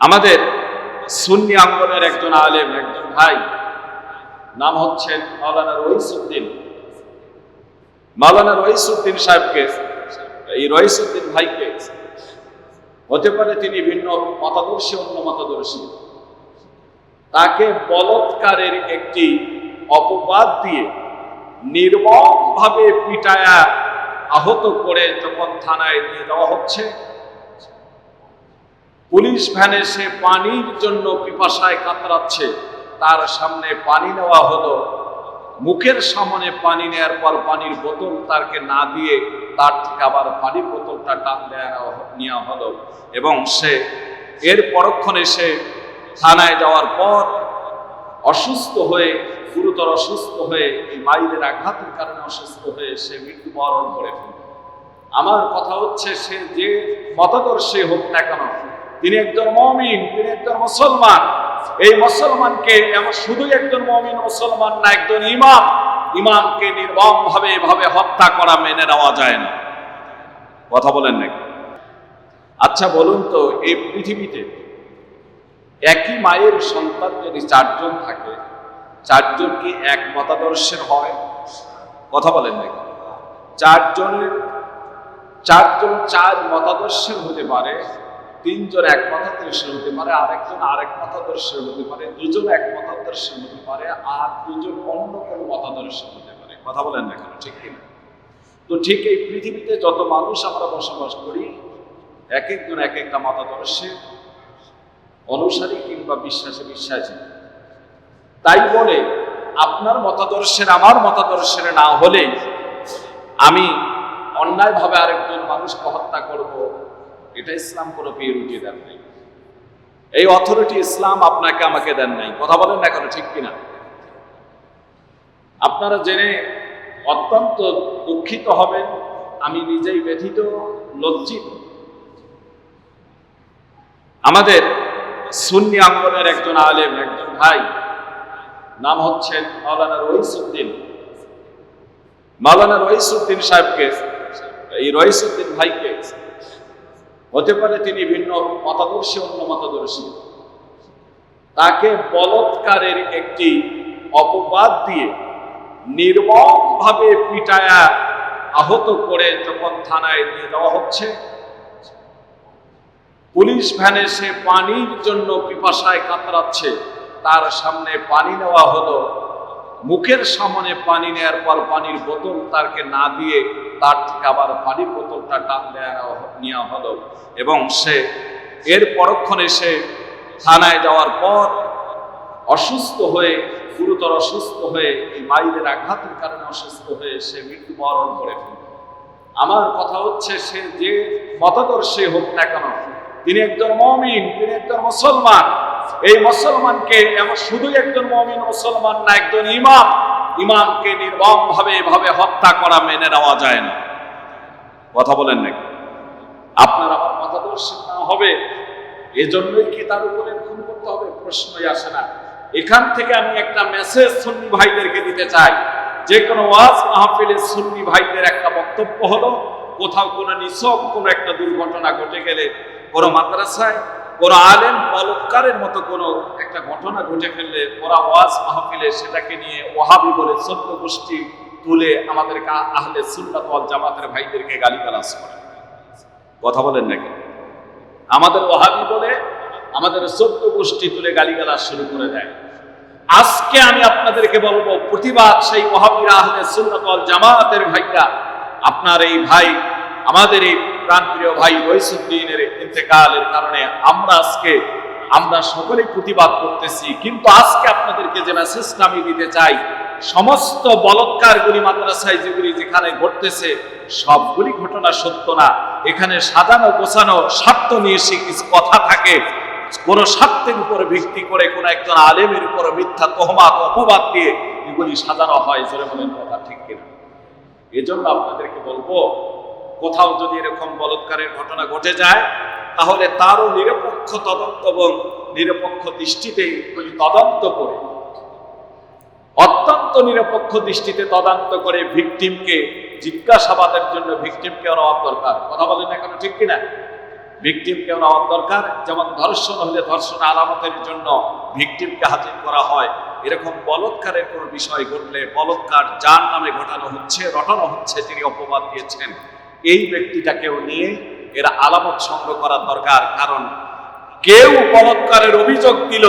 আমাদের সুন্নি আঙ্গনের একজন আলেম, একজন ভাই, নাম হচ্ছেন মাওলানা রহিসুদ্দিন। মাওলানা রহিসুদ্দিন সাহেবকে, এই রহিসুদ্দিন ভাইকে হতে পারে তিনি ভিন্ন মতাদর্শী, অন্য মতাদর্শী। তাকে বলৎকারের একটি অপবাদ দিয়ে নির্মমভাবে পিটায়া আহত করে যখন থানায় নিয়ে যাওয়া হচ্ছে পুলিশ ভ্যানে সে পানির জন্য পিপাসায় কাতরাচ্ছে। তার সামনে পানি নেওয়া হলো। মুখের সামনে পানি নেওয়ার পর পানির বোতল তারকে না দিয়ে তার থেকে আবার পানির বোতলটা টান নেওয়া হলো এবং সে এর পরক্ষণে সে থানায় যাওয়ার পর অসুস্থ হয়ে, গুরুতর অসুস্থ হয়ে এই মাইলের আঘাতের কারণে অসুস্থ হয়ে সে মৃত্যুবরণ করে ফেলল আমার কথা হচ্ছে সে যে মতাদর্শী হোক না কেন তিনি একজন মমিন, তিনি একজন মুসলমান। এই মুসলমানকে এমন শুধুই একজন মমিন, মুসলমান না, একজন ইমাম। ইমামকে নির্মম ভাবে এভাবে হত্যা করা মেনে নেওয়া যায় না। কথা বলেন নাকি? আচ্ছা বলুন তো, এই পৃথিবীতে একই মায়ের সন্তান যদি চারজন থাকে, চারজন কি এক মতাদর্শের হয়? কথা বলেন নাকি? চারজনের, চারজন চার মতাদর্শের হতে পারে তিনজন এক মতাদর্শের হতে পারে, আরেকজন আরেক মতাদর্শের হতে পারে, দুজন এক মতাদর্শের হতে পারে, আর দুজন অন্য কোনো মতাদর্শের হতে পারে। কথা বলেন না কেন? ঠিক কিনা? তো ঠিক এই পৃথিবীতে যত মানুষ আমরা বসবাস করি এক একজন এক একটা মতাদর্শের অনুসারী কিংবা বিশ্বাসে বিশ্বাসী। তাই বলে, আপনার মতাদর্শের আমার মতাদর্শের না হলে আমি অন্যায়ভাবে আরেকজন মানুষকে হত্যা করব এটা ইসলাম কোনো পিউরিটি দেন নাই। এই অথরিটি ইসলাম আপনাকে আমাকে দেন নাই। কথা বলেন না কেন ঠিক কিনা? আপনারা জেনে অত্যন্ত দুঃখিত হবেন, আমি নিজেই ব্যথিত, লজ্জিত। আমাদের সুন্নি আঙ্গনের একজন আলেম, একজন ভাই, নাম হচ্ছেন মাওলানা রহিসুদ্দিন। মাওলানা রহিসুদ্দিন সাহেবকে, এই রহিসুদ্দিন ভাইকে হতে পারে তিনি ভিন্ন মতাদর্শী, অন্য মতাদর্শী। তাকে বলৎকারের একটি অপবাদ দিয়ে নির্মমভাবে পিটায়া আহত করে যখন থানায় নিয়ে যাওয়া হচ্ছে, পুলিশ ভ্যানে সে পানির জন্য পিপাসায় কাতরাচ্ছে। তার সামনে পানি নেওয়া হলো। মুখের সামনে পানি নেওয়ার পর পানির বোতল তারকে না দিয়ে তার থেকে আবার পানির বোতলটা টান নেওয়া হলো। এবং সে এর পরক্ষণে সে থানায় যাওয়ার পর অসুস্থ হয়ে, গুরুতর অসুস্থ হয়ে, এই মাইলের আঘাতের কারণে অসুস্থ হয়ে সে মৃত্যুবরণ করে ফেলল আমার কথা হচ্ছে, সে যে মতাদর্শী হোক না কেন, তিনি একজন মমিন, তিনি একজন মুসলমান। এই মুসলমানকে শুধুই একজন মমিন, মুসলমান না, একজন ইমাম। ইমামকে নির্মম ভাবে এভাবে হত্যা করা মেনে নেওয়া যায় না। কথা বলেন নাকি? আপনার আমার মতাদর্শী না হবে, এজন্যই কি তার উপরে খুন করতে হবে? প্রশ্নই আসে না। এখান থেকে আমি একটা মেসেজ সুন্নি ভাইদেরকে দিতে চাই। যে কোনো ওয়াজ মাহফিলে সুন্নি ভাইদের একটা বক্তব্য হলো, কোথাও কোনো নিছক, কোনো একটা দুর্ঘটনা ঘটে গেলে কোনো মাদ্রাসায় কোনো আলেম বলৎকারের মতো কোনো একটা ঘটনা ঘটে ফেললে ওরা ওয়াজ মাহফিলে সেটাকে নিয়ে ওহাবি বলে চোদ্দ গোষ্ঠী তুলে আমাদেরকে আহলে সুন্নাত জামাতের ভাইদেরকে গালিগালাজ করে। কথা বলেন নাকি আমাদের ওহাবি বলে আমাদের চোদ্দ গোষ্ঠী তুলে গালিগালাজ শুরু করে দেয়। আজকে আমি আপনাদেরকে বলব, প্রতিবাদ সেই ওহাবিরা আহলে ওয়াল জামাতের ভাইরা। আপনার এই ভাই, আমাদের এই প্রাণপ্রিয় ভাই রইসুদ্দিনের ইন্তেকালের কারণে আমরা আজকে, আমরা সকলে প্রতিবাদ করতেছি, কিন্তু আজকে আপনাদেরকে যে মেসেজটা আমি দিতে চাই, সমস্ত বলৎকারগুলি মাদ্রাসায় যেগুলি যেখানে ঘটতেছে, সবগুলি ঘটনা সত্য না। এখানে সাজানো, গোছানো, স্বার্থ নিয়ে সে কিছু কথা থাকে। কোন স্বার্থের উপরে ভিত্তি করে কোন একজন আলেমের উপরে মিথ্যা তহমাত, অপবাদ দিয়ে এগুলি সাজানো হয়, জোরে বলেন কথা ঠিক কিনা। এজন্য আপনাদেরকে বলব কোথাও যদি এরকম বলৎকারের ঘটনা ঘটে যায়, তাহলে তারও নিরপেক্ষ তদন্ত এবং নিরপেক্ষ দৃষ্টিতে তদন্ত করে, অত্যন্ত নিরপেক্ষ দৃষ্টিতে তদন্ত করে ভিকটিমকে, জিজ্ঞাসাবাদের জন্য ভিকটিমকে নেওয়া দরকার। কথা বলেন এখন ঠিক কিনা? ভিকটিমকে নেওয়ার দরকার, যেমন ধর্ষণ হলে ধর্ষণ আলামতের জন্য ভিকটিমকে হাজির করা হয়। এরকম বলৎকারের কোনো বিষয় ঘটলে বলৎকার যার নামে ঘটানো হচ্ছে, রটানো হচ্ছে, তিনি অপবাদ দিয়েছেন। এই ব্যক্তিটাকেও নিয়ে এরা আলামত সংগ্রহ করার দরকার। কারণ কেউ বলৎকারের অভিযোগ দিল,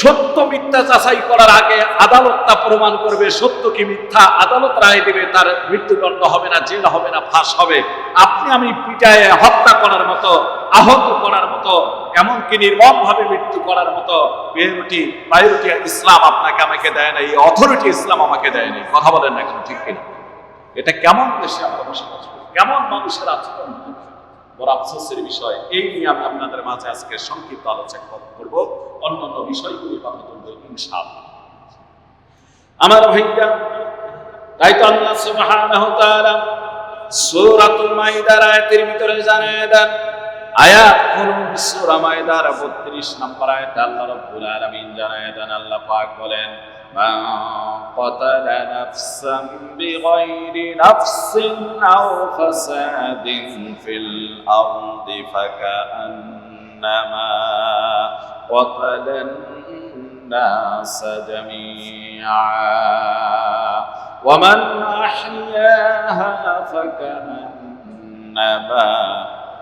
সত্য মিথ্যা যাচাই করার আগে আদালত তা প্রমাণ করবে, সত্য কি মিথ্যা, আদালত রায় দেবে, তার মৃত্যুদণ্ড হবে না, জেল হবে না, ফাঁস হবে। আপনি আমি পিটায় হত্যা করার মতো, আহত করার মতো, এমনকি নির্মম ভাবে মৃত্যু করার মতো প্রায়োরিটি প্রায়োরিটি ইসলাম আপনাকে আমাকে দেয় না এই অথরিটি ইসলাম আমাকে দেয় নাই। কথা বলেন না এখন, ঠিক কিনা? এটা কেমন দেশে আমরা বসবাস করি? কেমন মানুষের আচরণ? বড় আফসোসের বিষয়, এই নিয়ে আমি আপনাদের মাঝে আজকে সংক্ষিপ্ত আলোচনা করব। অন্যান্য বিষয়গুলি কথা বলব ইনশাআল্লাহ। আমার ভাইয়া তাই তো আল্লাহ সুবহানাহু তাআলা সূরাতুল মাইদার আয়াতের ভিতরে জানায় দেন আয়াত কোন সূরা মাইদার 32 নম্বর আয়াতে আল্লাহ রাব্বুল আলামিন জানিয়ে দেন আল্লাহ পাক বলেন من قتل نفسا بغير نفس أو فساد في الأرض فكأنما قتل الناس جميعا ومن أحياها فكأنما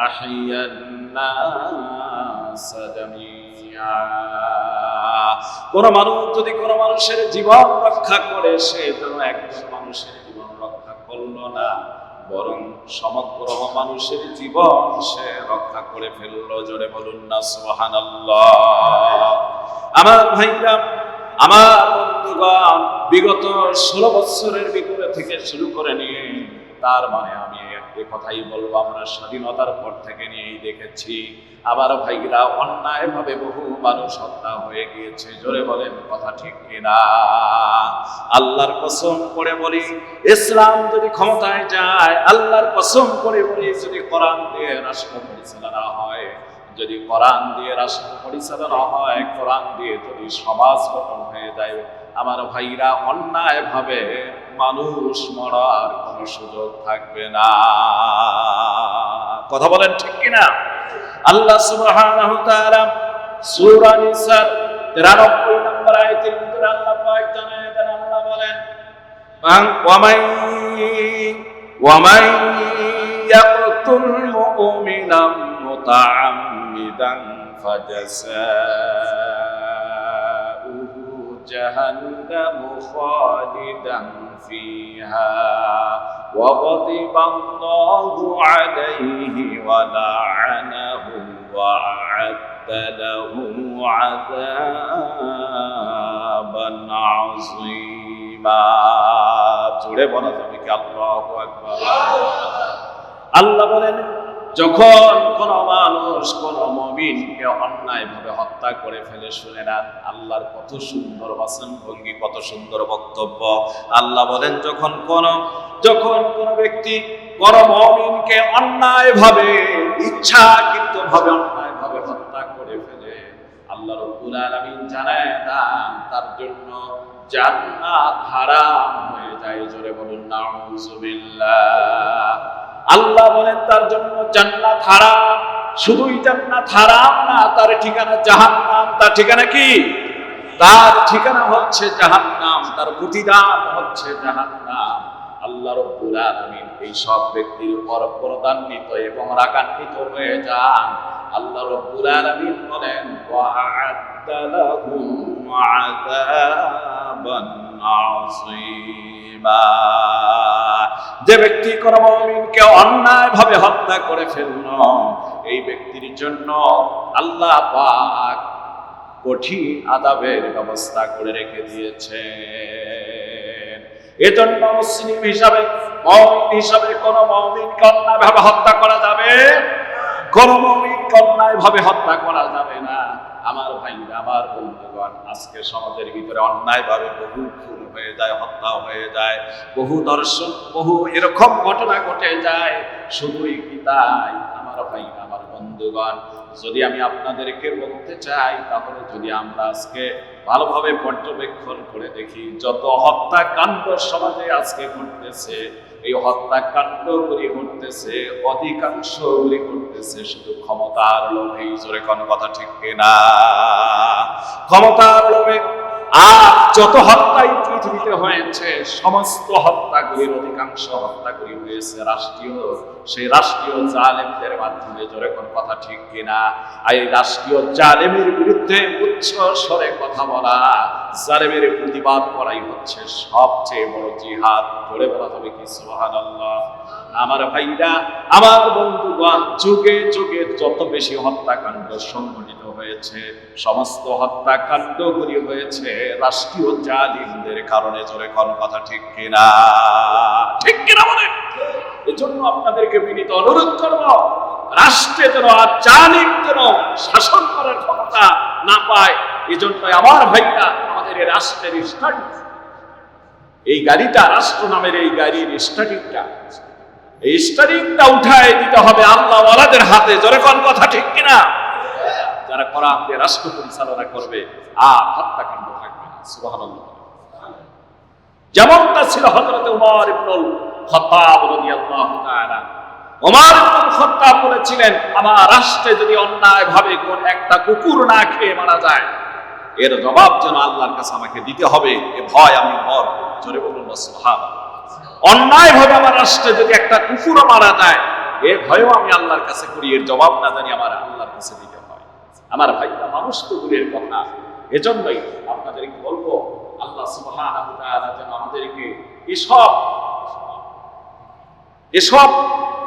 ফাকান্নামা আহইয়ান্নাস জামিআ কোন মানুষ যদি কোন মানুষের জীবন রক্ষা করে, সে যেন একজন মানুষের জীবন রক্ষা করল না, বরং সমগ্র মানুষের জীবন সে রক্ষা করে ফেলল। জোরে বলুন না সুহান আমার ভাইরা, আমার বন্ধুগণ, বিগত ষোলো বছরের ভিতরে থেকে শুরু করে নিয়ে, তার মানে আমি একটি কথাই বলব, আমরা স্বাধীনতার পর থেকে নিয়েই দেখেছি। আবার ভাইরা অন্যায় ভাবে বহু মানুষ হত্যা হয়ে গিয়েছে। জোরে বলেন, কথা ঠিক কিনা? আল্লাহর কসম করে বলি, ইসলাম যদি ক্ষমতায় যায়, আল্লাহর কসম করে বলি, যদি কোরআন দিয়ে রাষ্ট্র পরিচালনা হয়, যদি কোরআন দিয়ে রাষ্ট্র পরিচালনা হয়, কোরআন দিয়ে যদি সমাজ গঠন হয়ে যায় আমার ভাইরা অন্যায় ভাবে মানুষ মরার কোনো সুযোগ থাকবে না। কথা বলেন ঠিক কিনা? আল্লাহ সুবহানাহু তাআলা সূরা নিসার 93 নম্বর ভিতরে আল্লাহ বলেন জাহান্নামু খালিদান فيها وغضب الله عليه ولعنه وأعد له عذابا عظيما জুড়ে বলা যাবে কি আল্লাহু আকবার আল্লাহ বলেন যখন কোন মানুষ, কোন মমিনকে অন্যায় ভাবে হত্যা করে ফেলে, শুনে নেন আল্লাহর কত সুন্দর বাসন ভঙ্গি, কত সুন্দর বক্তব্য। আল্লাহ বলেন, যখন কোন যখন কোন ব্যক্তি কোন মমিনকে অন্যায় ভাবে ইচ্ছাকৃত ভাবে অন্যায় ভাবে হত্যা করে ফেলে, আল্লাহ রব্বুল আলামিন জানায়, দান তার জন্য জান্নাত হারাম হয়ে যায়। জোরে বলুন, নাউজুবিল্লাহ। আল্লাহ বলেন, তার জন্য জান্নাত হারাম। শুধুই জান্নাত হারাম না, তার ঠিকানা জাহান্নাম। তার ঠিকানা কি? তার ঠিকানা হচ্ছে জাহান্নাম। তার প্রতিদান হচ্ছে জাহান্নাম। আল্লাহ রব্বুল আলামিন এই সব ব্যক্তির উপর প্রদান্বিত এবং রাগান্বিত হয়ে যান। আল্লাহ রব্বুল আলামিন বলেন ওয়া'আদ্দা লাহুম আযাবান আযীমা। যে ব্যক্তি কোন মমিনকে অন্যায় ভাবে হত্যা করে ফেলল, এই ব্যক্তির জন্য আল্লাহ পাক কঠিন আদাবের ব্যবস্থা করে রেখে দিয়েছে এজন্য মুসলিম হিসাবে, মমিন হিসাবে কোন মমিনকে অন্যায় ভাবে হত্যা করা যাবে কোন মমিনকে অন্যায় ভাবে হত্যা করা যাবে না। আমার ভাই আমার বন্ধুগণ, আজকে সমাজের ভিতরে অন্যায় ভাবে বহু খুন হয়ে যায় হত্যা হয়ে যায়, বহু দর্শন, বহু এরকম ঘটনা ঘটে যায়। শুধুই কি তাই? আমার ভাই আমার বন্ধুগণ যদি আমি আপনাদেরকে বলতে চাই, তাহলে যদি আমরা আজকে ভালোভাবে পর্যবেক্ষণ করে দেখি, যত হত্যাকাণ্ড সমাজে আজকে ঘটতেছে, এই হত্যাকাণ্ডগুলি ঘটতেছে, অধিকাংশগুলি ঘটতেছে, শুধু ক্ষমতার লোভে জোরে কোন কথা ঠিক কিনা? ক্ষমতার লোভে আর যত হত্যাই পৃথিবীতে হয়েছে সমস্ত হত্যাগুলির অধিকাংশ হত্যাগুলি হয়েছে রাষ্ট্রীয়। সেই রাষ্ট্রীয় জালেমদের মাধ্যমে জোরে কোন কথা ঠিক কিনা? আর এই রাষ্ট্রীয় জালেমের বিরুদ্ধে উচ্চ স্বরে কথা বলা জালেমের প্রতিবাদ করাই হচ্ছে সবচেয়ে বড় জিহাদ। জোরে বলা হবে কি? সুবহানাল্লাহ। আমার ভাইরা আমার বন্ধুগণ যুগে যুগে যত বেশি হত্যাকাণ্ড সংঘটিত হয়েছে, সমস্ত হত্যাকাণ্ডগুলি হয়েছে, রাষ্ট্রীয় জালিমদের কারণে জোরে কোন কথা ঠিক কিনা? ঠিক কিনা বলেন এজন্য আপনাদেরকে বিনীত অনুরোধ করব, রাষ্ট্রে যেন আর জালিম যেন শাসন করার ক্ষমতা না পায় এজন্য আমার ভাইরা আমাদের এই রাষ্ট্রের স্টাডি এই গাড়িটা রাষ্ট্র নামের এই গাড়ির স্টাডিংটা এই স্টারিংটা উঠায় দিতে হবে আল্লাহ ওয়ালাদের হাতে, জোরে কোন কথা ঠিক কিনা? যারা কোরআন রাষ্ট্র পরিচালনা করবে আর হত্যাকাণ্ড থাকবে না যেমনটা ছিল হযরত উমর ইবনুল খাত্তাব রাদিয়াল্লাহু তাআলা। ওমর ইবনুল খাত্তাব বলেছিলেন, আমার রাষ্ট্রে যদি অন্যায় ভাবে কোন একটা কুকুর না খেয়ে মারা যায়, এর জবাব যেন আল্লাহর কাছে আমাকে দিতে হবে। এ ভয় আমি মর জোরে বলুন, সুবহানাল্লাহ। অন্যায় ভাবে আমার রাষ্ট্রে যদি একটা কুকুরও মারা যায়, এ ভয়ও আমি আল্লাহর কাছে করি। এর জবাব না জানি আমার আল্লাহর কাছে দিতে আমার ভাইরা মানুষ তো দূরের কথা। এজন্যই আপনাদেরকে বলব, আল্লাহ যেন আমাদেরকে এসব এসব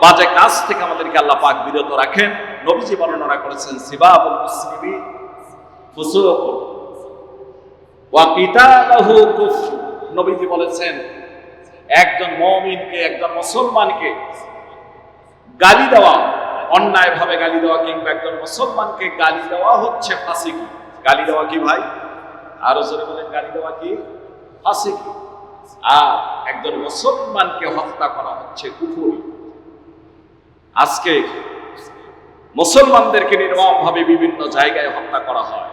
বাজে কাজ থেকে আমাদেরকে আল্লাহ পাক বিরত রাখেন। নবীজি বর্ণনা করেছেন কুফর। নবীজি বলেছেন, একজন মমিনকে, একজন মুসলমানকে গালি দেওয়া অন্যায় ভাবে গালি দেওয়া কিংবা একজন মুসলমানকে গালি দেওয়া হচ্ছে ফাঁসি গালি দেওয়া কি ভাই? আরও জোরে বলেন, গালি দেওয়া কি? ফাঁসি আর একজন মুসলমানকে হত্যা করা হচ্ছে কুকুর আজকে মুসলমানদেরকে নির্মম ভাবে বিভিন্ন জায়গায় হত্যা করা হয়।